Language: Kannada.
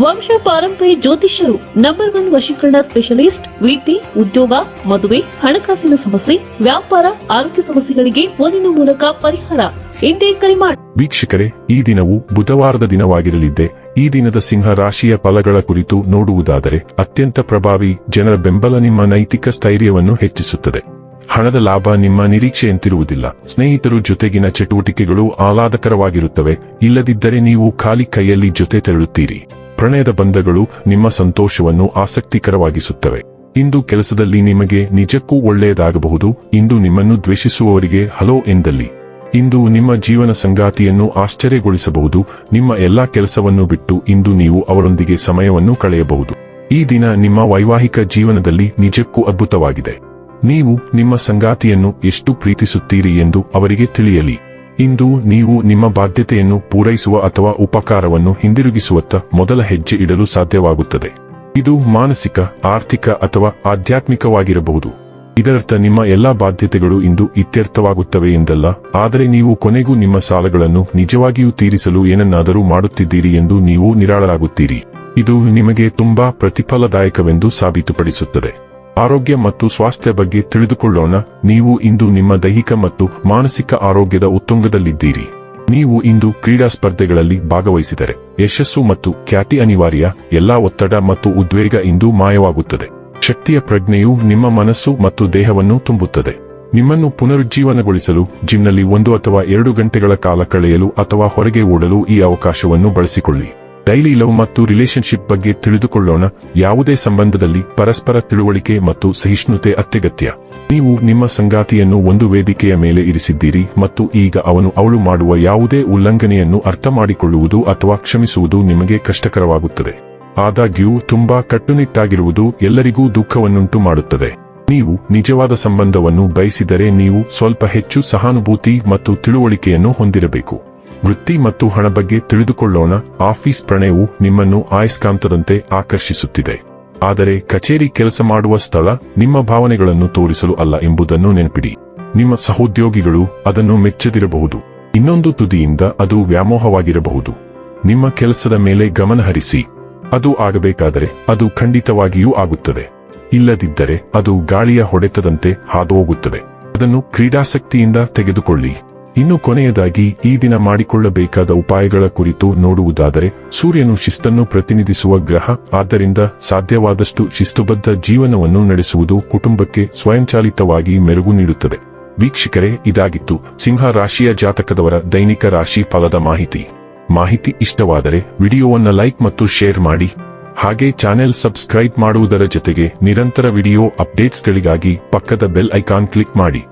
ವಂಶ ಪಾರಂಪರ್ಯ ಜ್ಯೋತಿಷ್ಯರು ನಂಬರ್ ಒನ್ ವಶೀಕರಣ ಸ್ಪೆಷಲಿಸ್ಟ್ ವೃತ್ತಿ ಉದ್ಯೋಗ, ಮದುವೆ, ಹಣಕಾಸಿನ ಸಮಸ್ಯೆ, ವ್ಯಾಪಾರ, ಆರೋಗ್ಯ ಸಮಸ್ಯೆಗಳಿಗೆ ಫೋನಿನ ಮೂಲಕ ಪರಿಹಾರ. ಇಂದೇ ಕರೆ ಮಾಡಿ ವೀಕ್ಷಕರೇ, ಈ ದಿನವು ಬುಧವಾರದ ದಿನವಾಗಿರಲಿದ್ದೆ. ಈ ದಿನದ ಸಿಂಹ ರಾಶಿಯ ಫಲಗಳ ಕುರಿತು ನೋಡುವುದಾದರೆ, ಅತ್ಯಂತ ಪ್ರಭಾವಿ, ಜನರ ಬೆಂಬಲ ನಿಮ್ಮ ನೈತಿಕ ಸ್ಥೈರ್ಯವನ್ನು ಹೆಚ್ಚಿಸುತ್ತದೆ. ಹಣದ ಲಾಭ ನಿಮ್ಮ ನಿರೀಕ್ಷೆಯಂತಿರುವುದಿಲ್ಲ ಸ್ನೇಹಿತರು ಜೊತೆಗಿನ ಚಟುವಟಿಕೆಗಳು ಆಹ್ಲಾದಕರವಾಗಿರುತ್ತವೆ. ಇಲ್ಲದಿದ್ದರೆ ನೀವು ಖಾಲಿ ಕೈಯಲ್ಲಿ ಜೊತೆ ತೆರಳುತ್ತೀರಿ. ಪ್ರಣಯದ ಬಂಧಗಳು ನಿಮ್ಮ ಸಂತೋಷವನ್ನು ಆಸಕ್ತಿಕರವಾಗಿಸುತ್ತವೆ. ಇಂದು ಕೆಲಸದಲ್ಲಿ ನಿಮಗೆ ನಿಜಕ್ಕೂ ಒಳ್ಳೆಯದಾಗಬಹುದು. ಇಂದು ನಿಮ್ಮನ್ನು ದ್ವೇಷಿಸುವವರಿಗೆ ಹಲೋ ಎಂದಲ್ಲಿ. ಇಂದು ನಿಮ್ಮ ಜೀವನ ಸಂಗಾತಿಯನ್ನು ಆಶ್ಚರ್ಯಗೊಳಿಸಬಹುದು. ನಿಮ್ಮ ಎಲ್ಲಾ ಕೆಲಸವನ್ನು ಬಿಟ್ಟು ಇಂದು ನೀವು ಅವರೊಂದಿಗೆ ಸಮಯವನ್ನು ಕಳೆಯಬಹುದು. ಈ ದಿನ ನಿಮ್ಮ ವೈವಾಹಿಕ ಜೀವನದಲ್ಲಿ ನಿಜಕ್ಕೂ ಅದ್ಭುತವಾಗಿದೆ. ನೀವು ನಿಮ್ಮ ಸಂಗಾತಿಯನ್ನು ಎಷ್ಟು ಪ್ರೀತಿಸುತ್ತೀರಿ ಎಂದು ಅವರಿಗೆ ತಿಳಿಯಲಿ. ಇಂದು ನೀವು ನಿಮ್ಮ ಬಾಧ್ಯತೆಯನ್ನು ಪೂರೈಸುವ ಅಥವಾ ಉಪಕಾರವನ್ನು ಹಿಂದಿರುಗಿಸುವತ್ತ ಮೊದಲ ಹೆಜ್ಜೆ ಇಡಲು ಸಾಧ್ಯವಾಗುತ್ತದೆ. ಇದು ಮಾನಸಿಕ, ಆರ್ಥಿಕ ಅಥವಾ ಆಧ್ಯಾತ್ಮಿಕವಾಗಿರಬಹುದು. ಇದರರ್ಥ ನಿಮ್ಮ ಎಲ್ಲಾ ಬಾಧ್ಯತೆಗಳು ಇಂದು ಇತ್ಯರ್ಥವಾಗುತ್ತವೆ ಎಂದಲ್ಲ, ಆದರೆ ನೀವು ಕೊನೆಗೂ ನಿಮ್ಮ ಸಾಲಗಳನ್ನು ನಿಜವಾಗಿಯೂ ತೀರಿಸಲು ಏನನ್ನಾದರೂ ಮಾಡುತ್ತಿದ್ದೀರಿ ಎಂದು ನೀವು ನಿರಾಳರಾಗುತ್ತೀರಿ. ಇದು ನಿಮಗೆ ತುಂಬಾ ಪ್ರತಿಫಲದಾಯಕವೆಂದು ಸಾಬೀತುಪಡಿಸುತ್ತದೆ. ಆರೋಗ್ಯ ಮತ್ತು ಸ್ವಾಸ್ಥ್ಯ ಬಗ್ಗೆ ತಿಳಿದುಕೊಳ್ಳೋಣ. ನೀವು ಇಂದು ನಿಮ್ಮ ದೈಹಿಕ ಮತ್ತು ಮಾನಸಿಕ ಆರೋಗ್ಯದ ಉತ್ತುಂಗದಲ್ಲಿದ್ದೀರಿ. ನೀವು ಇಂದು ಕ್ರೀಡಾ ಸ್ಪರ್ಧೆಗಳಲ್ಲಿ ಭಾಗವಹಿಸಿದರೆ. ಯಶಸ್ಸು ಮತ್ತು ಖ್ಯಾತಿ ಅನಿವಾರ್ಯ, ಎಲ್ಲಾ ಒತ್ತಡ ಮತ್ತು ಉದ್ವೇಗ ಇಂದು ಮಾಯವಾಗುತ್ತದೆ. ಶಕ್ತಿಯ ಪ್ರಜ್ಞೆಯು ನಿಮ್ಮ ಮನಸ್ಸು ಮತ್ತು ದೇಹವನ್ನು ತುಂಬುತ್ತದೆ. ನಿಮ್ಮನ್ನು ಪುನರುಜ್ಜೀವನಗೊಳಿಸಲು, ಜಿಮ್ನಲ್ಲಿ ಒಂದು ಅಥವಾ ಎರಡು ಗಂಟೆಗಳ ಕಾಲ ಕಳೆಯಲು ಅಥವಾ ಹೊರಗೆ ಓಡಲು ಈ ಅವಕಾಶವನ್ನು ಬಳಸಿಕೊಳ್ಳಿ. ಡೈಲಿ ಲವ್ ಮತ್ತು ರಿಲೇಶನ್ಶಿಪ್ ಬಗ್ಗೆ ತಿಳಿದುಕೊಳ್ಳೋಣ. ಯಾವುದೇ ಸಂಬಂಧದಲ್ಲಿ ಪರಸ್ಪರ ತಿಳುವಳಿಕೆ ಮತ್ತು ಸಹಿಷ್ಣುತೆ ಅತ್ಯಗತ್ಯ. ನೀವು ನಿಮ್ಮ ಸಂಗಾತಿಯನ್ನು ಒಂದು ವೇದಿಕೆಯ ಮೇಲೆ ಇರಿಸಿದ್ದೀರಿ ಮತ್ತು ಈಗ ಅವನು ಅವಳು ಮಾಡುವ ಯಾವುದೇ ಉಲ್ಲಂಘನೆಯನ್ನು ಅರ್ಥ ಮಾಡಿಕೊಳ್ಳುವುದು ಅಥವಾ ಕ್ಷಮಿಸುವುದು ನಿಮಗೆ ಕಷ್ಟಕರವಾಗುತ್ತದೆ. ಆದಾಗ್ಯೂ, ತುಂಬಾ ಕಟ್ಟುನಿಟ್ಟಾಗಿರುವುದು ಎಲ್ಲರಿಗೂ ದುಃಖವನ್ನುಂಟು ಮಾಡುತ್ತದೆ. ನೀವು ನಿಜವಾದ ಸಂಬಂಧವನ್ನು ಬಯಸಿದರೆ ನೀವು ಸ್ವಲ್ಪ ಹೆಚ್ಚು ಸಹಾನುಭೂತಿ ಮತ್ತು ತಿಳುವಳಿಕೆಯನ್ನು ಹೊಂದಿರಬೇಕು. ವೃತ್ತಿ ಮತ್ತು ಹಣ ಬಗ್ಗೆ ತಿಳಿದುಕೊಳ್ಳೋಣ. ಆಫೀಸ್ ಪ್ರಣಯವು ನಿಮ್ಮನ್ನು ಆಯಸ್ಕಾಂತದಂತೆ ಆಕರ್ಷಿಸುತ್ತಿದೆ. ಆದರೆ ಕಚೇರಿ ಕೆಲಸ ಮಾಡುವ ಸ್ಥಳ ನಿಮ್ಮ ಭಾವನೆಗಳನ್ನು ತೋರಿಸಲು ಅಲ್ಲ ಎಂಬುದನ್ನು ನೆನಪಿಡಿ. ನಿಮ್ಮ ಸಹೋದ್ಯೋಗಿಗಳು ಅದನ್ನು ಮೆಚ್ಚದಿರಬಹುದು. ಇನ್ನೊಂದು ತುದಿಯಿಂದ ಅದು ವ್ಯಾಮೋಹವಾಗಿರಬಹುದು. ನಿಮ್ಮ ಕೆಲಸದ ಮೇಲೆ ಗಮನಹರಿಸಿ ಅದು ಆಗಬೇಕಾದರೆ ಅದು ಖಂಡಿತವಾಗಿಯೂ ಆಗುತ್ತದೆ. ಇಲ್ಲದಿದ್ದರೆ ಅದು ಗಾಳಿಯ ಹೊಡೆತದಂತೆ ಹಾದು ಹೋಗುತ್ತದೆ ಅದನ್ನು ಕ್ರೀಡಾಸಕ್ತಿಯಿಂದ ತೆಗೆದುಕೊಳ್ಳಿ. ಇನ್ನು ಕೊನೆಯದಾಗಿ ಈ ದಿನ ಮಾಡಿಕೊಳ್ಳಬೇಕಾದ ಉಪಾಯಗಳ ಕುರಿತು ನೋಡುವುದಾದರೆ, ಸೂರ್ಯನು ಶಿಸ್ತನ್ನು ಪ್ರತಿನಿಧಿಸುವ ಗ್ರಹ, ಆದ್ದರಿಂದ ಸಾಧ್ಯವಾದಷ್ಟು ಶಿಸ್ತುಬದ್ಧ ಜೀವನವನ್ನು ನಡೆಸುವುದು ಕುಟುಂಬಕ್ಕೆ ಸ್ವಯಂಚಾಲಿತವಾಗಿ ಮೆರುಗು ನೀಡುತ್ತದೆ. ವೀಕ್ಷಕರೇ, ಇದಾಗಿತ್ತು ಸಿಂಹ ರಾಶಿಯ ಜಾತಕದವರ ದೈನಿಕ ರಾಶಿ ಫಲದ ಮಾಹಿತಿ. ಮಾಹಿತಿ ಇಷ್ಟವಾದರೆ ವಿಡಿಯೋವನ್ನು ಲೈಕ್ ಮತ್ತು ಶೇರ್ ಮಾಡಿ. ಹಾಗೆ ಚಾನೆಲ್ ಸಬ್ಸ್ಕ್ರೈಬ್ ಮಾಡುವುದರ ಜೊತೆಗೆ ನಿರಂತರ ವಿಡಿಯೋ ಅಪ್ಡೇಟ್ಸ್ಗಳಿಗಾಗಿ ಪಕ್ಕದ ಬೆಲ್ ಐಕಾನ್ ಕ್ಲಿಕ್ ಮಾಡಿ.